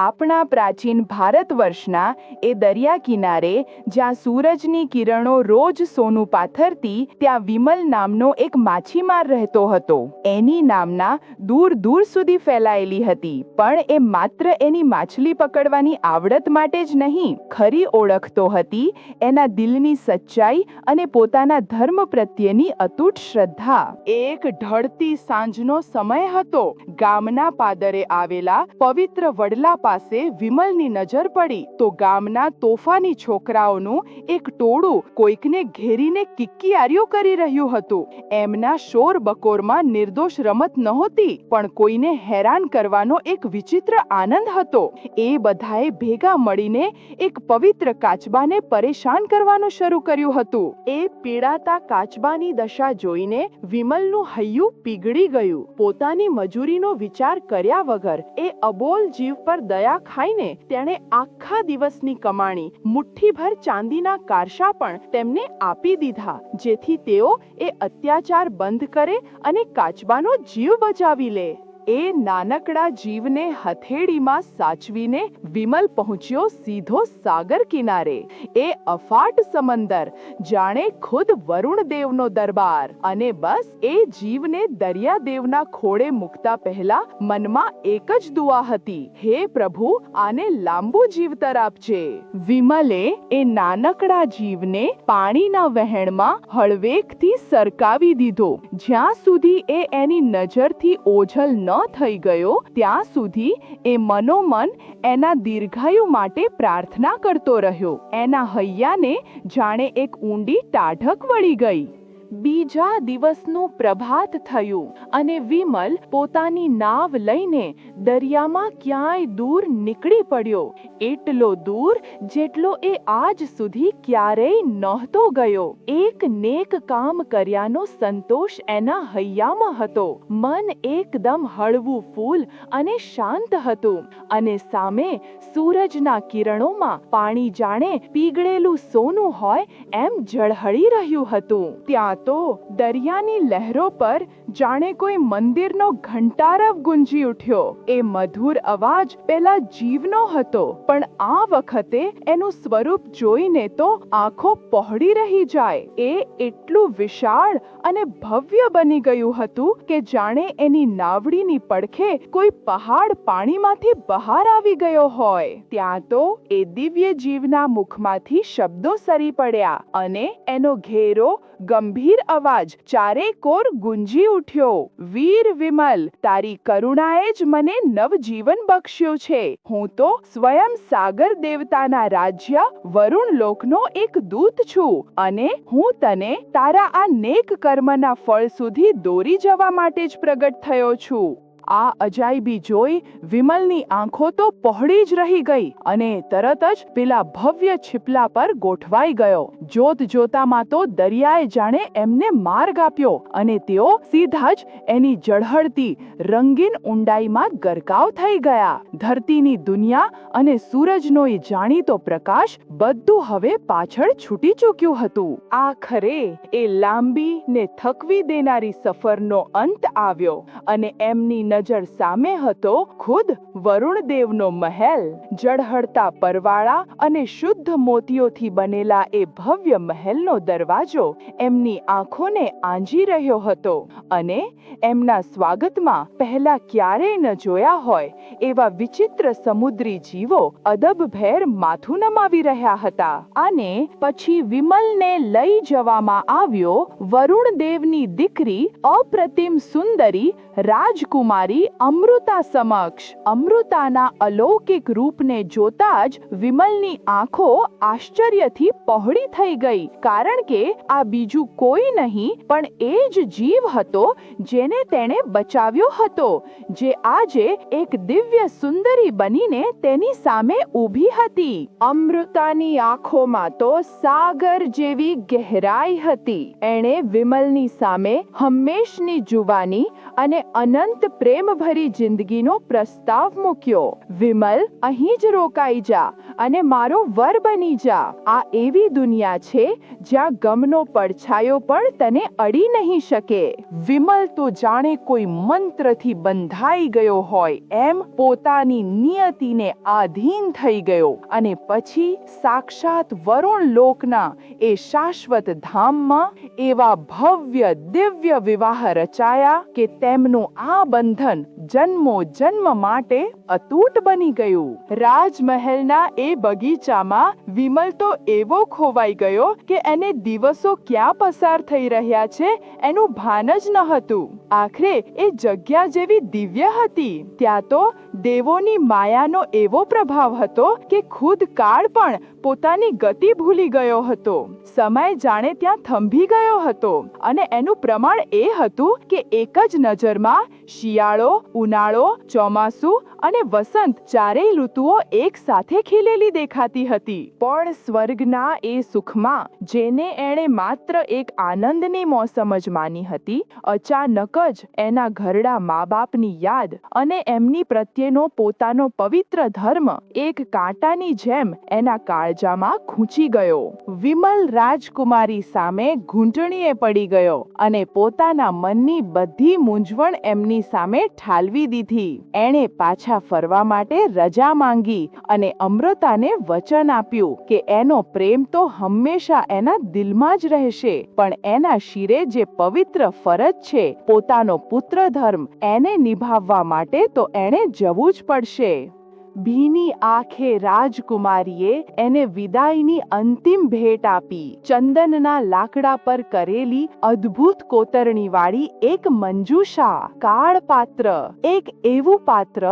આપણા પ્રાચીન ભારત વર્ષના એ દરિયા કિનારે જ્યાં સૂરજની કિરણો રોજ સોનું પાથરતી ત્યાં વિમલ નામનો એક માછીમાર રહેતો હતો. એની નામના દૂર દૂર સુધી ફેલાયેલી હતી, પણ એ માત્ર એની માછલી પકડવાની આવડત માટે જ નહીં, ખરી ઓળખતો હતી એના દિલની સચ્ચાઈ અને પોતાના ધર્મ પ્રત્યેની અતૂટ શ્રદ્ધા. એક ઢળતી સાંજનો સમય હતો, ગામના પાદરે આવેલા પવિત્ર વડલા પાસે વિમલની નજર પડી તો ગામના તોફાની છોકરાઓનું એક ટોળું કોઈકને ઘેરીને કિક્કિયારીઓ કરી રહ્યું હતું. એમના શોર બકોરમાં નિર્દોષ રમત નહોતી, પણ કોઈને હેરાન કરવાનો એક વિચિત્ર આનંદ હતો. એ બધાએ ભેગા મળીને એક પવિત્ર કાચબાને પરેશાન કરવાનું શરૂ કર્યું હતું. એ પીડાતા કાચબાની દશા જોઈને વિમલનું હૈયું પીગળી ગયું. પોતાની મજૂરીનો વિચાર કર્યા વગર એ અબોલ જીવ પર દયા ખાઈને તેણે આખા દિવસની કમાણી, મુઠ્ઠીભર ચાંદીના કારશા પણ તેમને આપી દીધા, જેથી તેઓ એ અત્યાચાર બંધ કરે અને કાચબાનો જીવ બચાવી લે. એ નાનકડા જીવને હથેળીમાં સાચવીને વિમલ પહોંચ્યો સીધો સાગર કિનારે. એ અફાટ સમંદર, જાણે ખુદ વરુણ દેવનો દરબાર. અને બસ, એ જીવને દરિયા દેવના ખોળે મૂકતા પહેલા મનમાં એક જ દુઆ હતી. હે પ્રભુ, આને લાંબુ જીવતર આપજે વિમલે એ નાનકડા જીવને પાણીના વહેણમાં હળવેકથી સરકાવી દીધો. જ્યાં સુધી એ એની નજરથી ઓઝલ ન થઈ ગયો, ત્યાં સુધી એ મનોમન એના દીર્ઘાયુ માટે પ્રાર્થના કરતો રહ્યો. એના હૈયાને જાણે એક ઊંડી ટાઢક વળી ગઈ. બીજા દિવસનું પ્રભાત થયું અને વિમલ પોતાની નાવ લઈને દરિયામાં ક્યાંય દૂર નીકળી પડ્યો. એટલો દૂર જેટલો એ આજ સુધી ક્યારેય નહોતો ગયો. એક નેક કામ કર્યાનો સંતોષ એના હૈયામાં હતો. મન એકદમ હળવું ફૂલ અને શાંત હતું અને સામે સૂરજના કિરણોમાં પાણી જાણે પીગળેલું સોનું હોય એમ ઝળહળી રહ્યું હતું. ત્યાં તો દરિયાની લહેરો પર જાણે કોઈ મંદિરનો ઘંટારવ ગુંજી ઉઠ્યો. એ મધુર અવાજ પેલા જીવનો હતો, પણ આ વખતે એનું સ્વરૂપ જોઈને તો આંખો પહોળી રહી જાય. એ એટલું વિશાળ અને ભવ્ય બની ગયું હતું કે જાણે એની નાવડીની પડખે કોઈ પહાડ પાણીમાંથી બહાર આવી ગયો હોય. ત્યાં તો એ દિવ્ય જીવના મુખમાંથી શબ્દો સરી પડ્યા અને એનો ઘેરો ગંભીર અવાજ ચારે કોર ગુંજી ઉઠ્યો. વીર વિમલ, તારી કરુણાએ જ મને નવજીવન બક્ષ્યું છે. હું તો સ્વયં સાગર દેવતાના રાજ્ય વરુણ લોકનો એક દૂત છું અને હું તને તારા આ નેક કર્મના ફળ સુધી દોરી જવા માટે જ પ્રગટ થયો છું. આ અજાયબી જોઈ વિમલની આંખો તો પહોળી જ રહી ગઈ અને તરત જ પેલા ભવ્ય છીપલા પર ગોઠવાઈ ગયો. જોત જોતામાં તો દરિયાએ જાણે એમને માર્ગ આપ્યો અને તેઓ સીધા જ એની જળહળતી રંગીન ઊંડાઈમાં ગરકાવ થઈ ગયા. ધરતીની દુનિયા અને સૂરજનો એ જાણીતો પ્રકાશ બધું હવે પાછળ છૂટી ચૂક્યું હતું. આખરે એ લાંબી ને થકવી દેનારી સફરનો અંત આવ્યો અને એમની નજર સામે હતો ખુદ વરુણ દેવનો મહેલ, જળહળતા પરવાળા અને શુદ્ધ મોતીઓથી બનેલા એ ભવ્ય મહેલનો દરવાજો એમની આંખોને આંજી રહ્યો હતો અને એમના સ્વાગતમાં પહેલા ક્યારેય ન જોયા હોય એવા વિચિત્ર સમુદ્રી જીવો અદબભેર માથું નમાવી રહ્યા હતા. અને પછી વિમલને લઈ જવામાં આવ્યો વરુણ દેવની દીકરી અપ્રતિમ સુંદરી રાજકુમારી અમૃતા સમક્ષ અમૃતાના અલૌકિક રૂપને જોતા જ વિમલની આંખો આશ્ચર્યથી પહોળી થઈ ગઈ. કારણ કે આ બીજું કોઈ નહીં, પણ એ જ જીવ હતો જેને તેણે બચાવ્યો હતો, જે આજે એક દિવ્ય સુંદરી બનીને તેની સામે ઊભી હતી. અમૃતાની આંખોમાં તો સાગર જેવી ગહેરાઈ હતી. એણે વિમલની સામે હંમેશની જુવાની અને અનંત પ્રેમ પ્રેમભરી જિંદગીનો પ્રસ્તાવ મૂક્યો. વિમલ, અહીં જ રોકાઈ જા અને મારો વર બની જા. આ એવી દુનિયા છે જ્યાં ગમનો પડછાયો પણ તને અડી નહીં શકે. વિમલ, તો જાણે કોઈ મંત્રથી બંધાઈ ગયો હોય. એમ પોતાની નિયતિને આધીન થઈ ગયો અને પછી સાક્ષાત વરુણ લોકના એ શાશ્વત ધામમાં એવા ભવ્ય દિવ્ય વિવાહ રચાયા કે તેમનું આ બંધન જન્મો જન્મ માટે અતૂટ બની ગયું. રાજમહેલના એ બગીચામાં વિમલ તો એવો ખોવાઈ ગયો કે એને દિવસો ક્યાં પસાર થઈ રહ્યા છે એનું ભાન જ ન હતું. આખરે એ જગ્યા જેવી દિવ્ય હતી. ત્યાં તો દેવોની માયાનો એવો પ્રભાવ હતો કે ખુદ કાળ પણ પોતાની ગતિ ભૂલી ગયો હતો. સમય જાણે ત્યાં થંભી ગયો હતો અને એનું પ્રમાણ એ હતું કે એક જ નજરમાં શિયાળો, ઉનાળો, ચોમાસું અને વસંત ચારેય ઋતુઓ એક સાથે ખીલેલી દેખાતી હતી. પણ સ્વર્ગના એ સુખમાં, જેને એણે માત્ર એક આનંદની મોસમ જ માની હતી, અચાનક જ એના ઘરડા મા બાપની યાદ અને એમની પ્રત્યેનો પોતાનો પવિત્ર ધર્મ, એક કાંટાની જેમ એના કાળજામાં ખૂંચી ગયો. વિમલ રાજકુમારી સામે ઘૂંટણીએ પડી ગયો અને પોતાના મનની બધી મૂંઝવણ એમની સામે ઠાલવી દીધી. એણે પાછા ફરવા માટે રજા માંગી અને અમૃતાને વચન આપ્યું કે એનો પ્રેમ તો હંમેશા એના દિલમાં જ રહેશે, પણ એના શિરે જે પવિત્ર ફરજ છે, પોતાનો પુત્ર ધર્મ, એને નિભાવવા માટે તો એણે જવું જ પડશે. ભીની આંખે રાજકુમારીએ એને વિદાયની અંતિમ ભેટ આપી. ચંદનના લાકડા પર કરેલી અદ્ભુત કોતરણીવાળી એક મંજુષા, કાળ પાત્ર, એક એવું પાત્ર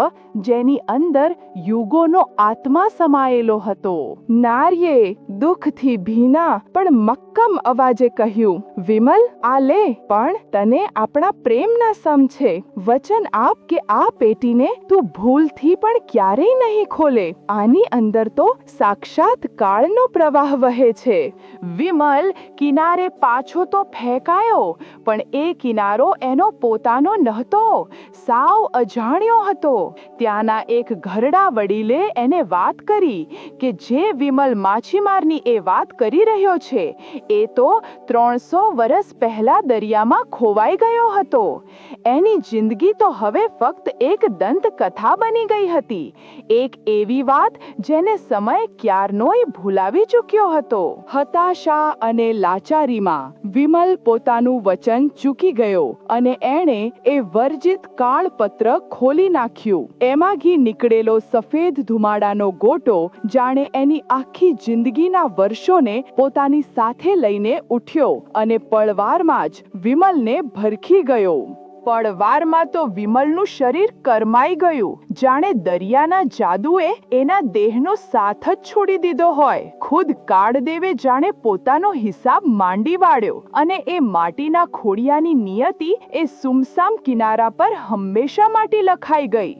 જેની અંદર યુગોનો આત્મા સમાયેલો હતો. નાર્યે દુઃખથી ભીના પણ મક્કમ અવાજે કહ્યું, વિમલ, આ લે, પણ તને આપણા પ્રેમના સમ છે. વચન આપ કે આ પેટીને તું ભૂલથી પણ ક્યારેય નહીં ખોલે. આની અંદર તો સાક્ષાત કાળનો પ્રવાહ વહે છે. વિમલ કિનારે પાછો તો ફેંકાયો, પણ એ કિનારો એનો પોતાનો નહોતો. સાવ અજાણ્યો હતો. ત્યાંના એક ઘરડા વડીલે એને વાત કરી કે જે વિમલ માછીમારની એ વાત કરી રહ્યો છે, એ તો ત્રણસો વર્ષ પહેલા દરિયામાં ખોવાઈ ગયો હતો. એની જિંદગી તો હવે ફક્ત એક દંત કથા બની ગઈ હતી. એક એવી વાત જેને સમય ક્યારનોય ભૂલાવી ચૂક્યો હતો. હતાશા અને લાચારીમાં વિમલ પોતાનું વચન ચૂકી ગયો અને એણે એ વર્જિત કાળપત્ર ખોલી નાખ્યું. એમાં ઘી નીકળેલો સફેદ ધુમાડાનો ગોટો જાણે એની આખી જિંદગીના વર્ષોને પોતાની સાથે લઈને ઉઠ્યો અને પળવારમાં જ વિમલને ભરખી ગયો. પળવારમાં તો વિમલનું શરીર કરમાઈ ગયું. જાણે દરિયાના જાદુએ એના દેહનો સાથ જ છોડી દીધો હોય. ખુદ કાળદેવે જાણે પોતાનો હિસાબ માંડી વાળ્યો અને એ માટીના ખોડિયાની નિયતિ એ સુમસામ કિનારા પર હંમેશા માટે લખાઈ ગઈ.